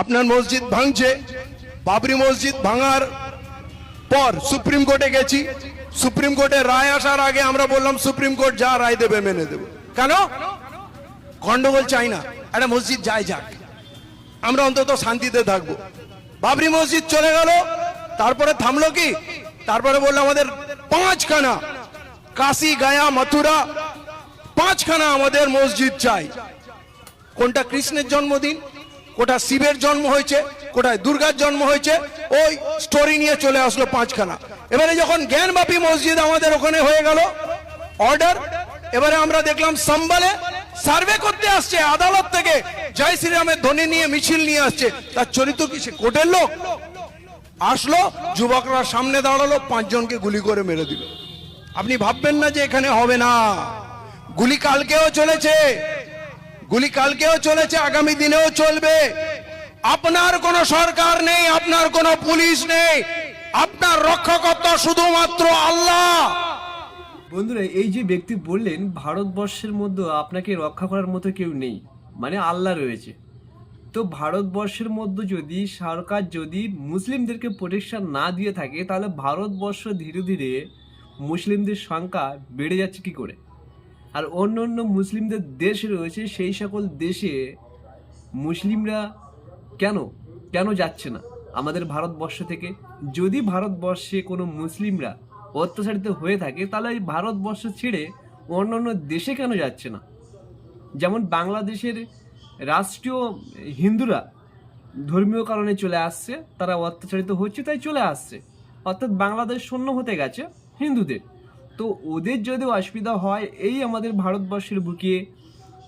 আপনার মসজিদ ভাঙছে, বাবরি মসজিদ ভাঙার পর সুপ্রিম কোর্টে গেছি। সুপ্রিম কোর্টে রায় আসার আগে আমরা বললাম, সুপ্রিম কোর্ট যা রায় দেবে মেনে দেব। কেন? গন্ডগোল চাই না, একটা মসজিদ যায় যাক। আমরা অন্তত শান্তিতে থাকব। বাবরি মসজিদ চলে গেল, তারপরে থামলো কি? তারপরে বলল আমাদের পাঁচখানা কাশি, গায়া, মথুরা, পাঁচখানা আমাদের মসজিদ চাই। কোনটা কৃষ্ণের জন্মদিন? কোটা শিবের জন্ম হয়েছে, কোটায় দুর্গার জন্ম হয়েছে, ওই স্টোরি নিয়ে চলে আসলো পাঁচখানা। এবারে যখন জ্ঞানবাপী মসজিদ আমাদের ওখানে হয়ে গেল অর্ডার এবারে আমরা দেখলাম সম্বলে সার্ভে করতে আসছে, আদালত থেকে জয় শ্রীরামের ধ্বনি নিয়ে মিছিল নিয়ে আসছে। তার চরিত্র কি? সে লোক। আসলো, যুবকরা সামনে দাঁড়াল, পাঁচজনকে গুলি করে মেরে দিল। আপনি ভাববেন না যে এখানে হবে না। গুলি কালকেও চলেছে। গুলি কালকেও চলেছে, আগামী দিনেও চলবে। আপনার কোনো সরকার নেই, আপনার কোনো পুলিশ নেই। আপনার রক্ষকর্তা শুধুমাত্র আল্লাহ। বন্ধুরা, এই যে ব্যক্তি বললেন, ভারতবর্ষের মধ্যে আপনাকে রক্ষা করার মতো কেউ নেই মানে আল্লাহ রয়েছে। তো ভারতবর্ষের মধ্যে যদি সরকার যদি মুসলিমদেরকে প্রোটেকশন না দিয়ে থাকে, তাহলে ভারতবর্ষ ধীরে ধীরে মুসলিমদের সংখ্যা বেড়ে যাচ্ছে কি করে? আর অন্য অন্য মুসলিমদের দেশ রয়েছে, সেই সকল দেশে মুসলিমরা কেন? কেন যাচ্ছে না? আমাদের ভারতবর্ষ থেকে যদি ভারতবর্ষে কোনো মুসলিমরা অত্যাচারিত হয়ে থাকে, তাহলে এই ভারতবর্ষ ছেড়ে অন্য অন্য দেশে কেন যাচ্ছে না? যেমন বাংলাদেশের রাষ্ট্রীয় হিন্দুরা ধর্মীয় কারণে চলে আসছে, তারা অত্যাচারিত হচ্ছে, তাই চলে আসছে। অর্থাৎ বাংলাদেশ শূন্য হতে গেছে হিন্দুদের। তো ওদের যদি অসুবিধা হয়, এই আমাদের ভারতবর্ষের বুকে,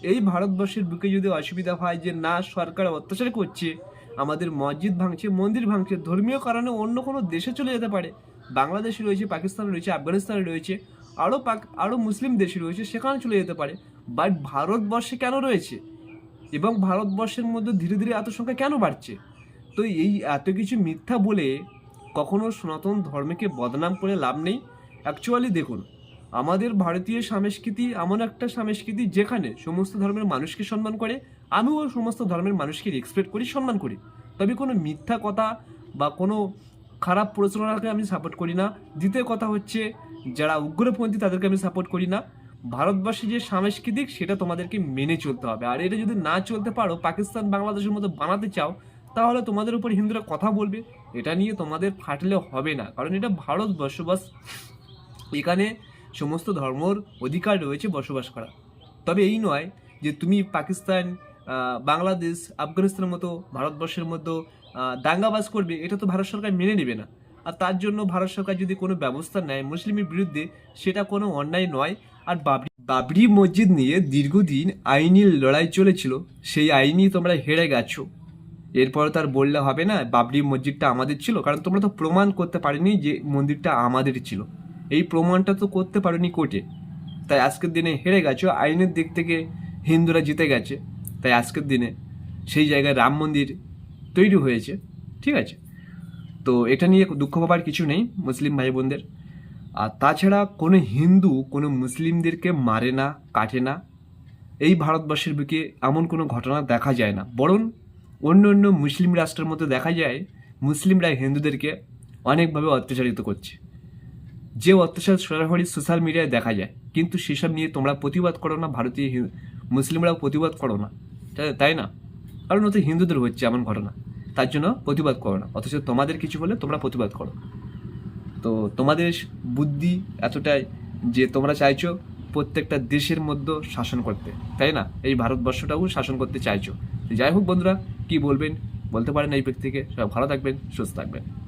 এই ভারতবর্ষের বুকে যদি অসুবিধা হয় যে না, সরকার অত্যাচার করছে, আমাদের মসজিদ ভাঙছে, মন্দির ভাঙছে, ধর্মীয় কারণে অন্য কোনো দেশে চলে যেতে পারে। বাংলাদেশে রয়েছে, পাকিস্তান রয়েছে, আফগানিস্তানে রয়েছে আরও পাক আরও মুসলিম দেশে রয়েছে, সেখানে চলে যেতে পারে। বাট ভারতবর্ষে কেন রয়েছে? এবং ভারতবর্ষের মধ্যে ধীরে ধীরে এত সংখ্যা কেন বাড়ছে? তো এই এত কিছু মিথ্যা বলে কখনো সনাতন ধর্মকে বদনাম করে লাভ নেই। অ্যাকচুয়ালি দেখুন, আমাদের ভারতীয় সংস্কৃতি এমন একটা সংস্কৃতি যেখানে সমস্ত ধর্মের মানুষকে সম্মান করে, আমিও সমস্ত ধর্মের মানুষকে রেসপেক্ট করি, সম্মান করি। তবে কোনো মিথ্যা কথা বা কোনো খারাপ প্রচলনাকে আমি সাপোর্ট করি না। দ্বিতীয় কথা হচ্ছে, যারা উগ্রপন্থী তাদেরকে আমি সাপোর্ট করি না। ভারতবর্ষে যে সাংস্কৃতিক, সেটা তোমাদেরকে মেনে চলতে হবে। আর এটা যদি না চলতে পারো, পাকিস্তান বাংলাদেশের মতো বানাতে চাও, তাহলে তোমাদের উপর হিন্দুরা কথা বলবে। এটা নিয়ে তোমাদের ফাটলে হবে না। কারণ এটা ভারতবর্ষ, বাস এখানে সমস্ত ধর্মর অধিকার রয়েছে বসবাস করা। তবে এই নয় যে তুমি পাকিস্তান বাংলাদেশ, আফগানিস্তানের মতো, ভারতবর্ষের মতো দাঙ্গাবাজ করবে, এটা তো ভারত সরকার মেনে নেবে না। আর তার জন্য ভারত সরকার যদি কোনো ব্যবস্থা নেয় মুসলিমের বিরুদ্ধে, সেটা কোনো অন্যায় নয়। আর বাবরি বাবরি মসজিদ নিয়ে দীর্ঘদিন আইনি লড়াই চলেছিল, সেই আইনি তোমরা হেরে গেছো। এরপর তার বললে হবে না, বাবরি মসজিদটা আমাদের ছিল, কারণ তোমরা তো প্রমাণ করতে পারিনি যে মন্দিরটা আমাদের ছিল। এই প্রমাণটা তো করতে পারোনি কোর্টে। তাই আজকের দিনে হেরে গেছো, আইনের দিক থেকে হিন্দুরা জিতে গেছে। তাই আজকের দিনে সেই জায়গায় রাম মন্দির তৈরি হয়েছে, ঠিক আছে? তো এটা নিয়ে দুঃখ পাবার কিছু নেই মুসলিম ভাই বোনদের আর তাছাড়া কোনো হিন্দু কোনো মুসলিমদেরকে মারে না, কাটে না। এই ভারতবর্ষের বুকে এমন কোনো ঘটনা দেখা যায় না। বরং অন্য অন্য মুসলিম রাষ্ট্রের মধ্যে দেখা যায় মুসলিমরা হিন্দুদেরকে অনেকভাবে অত্যাচারিত করছে। যে অত্যাচার সরাসরি সোশ্যাল মিডিয়ায় দেখা যায়। কিন্তু সেসব নিয়ে তোমরা প্রতিবাদ করো না, ভারতীয় মুসলিমরাও প্রতিবাদ করো না। তাই- না? কারণ ওতে হিন্দুদের হচ্ছে এমন ঘটনা। তার জন্য প্রতিবাদ করো না। অথচ তোমাদের কিছু বলে তোমরা প্রতিবাদ করো। তো তোমাদের বুদ্ধি এতটাই যে তোমরা চাইছো প্রত্যেকটা দেশের মধ্যে শাসন করতে। তাই না? এই ভারতবর্ষটাও শাসন করতে চাইছো। যাই হোক বন্ধুরা, কি বলবেন? বলতে পারেন এই ব্যক্তিকে সবাই ভালো থাকবেন, সুস্থ থাকবেন।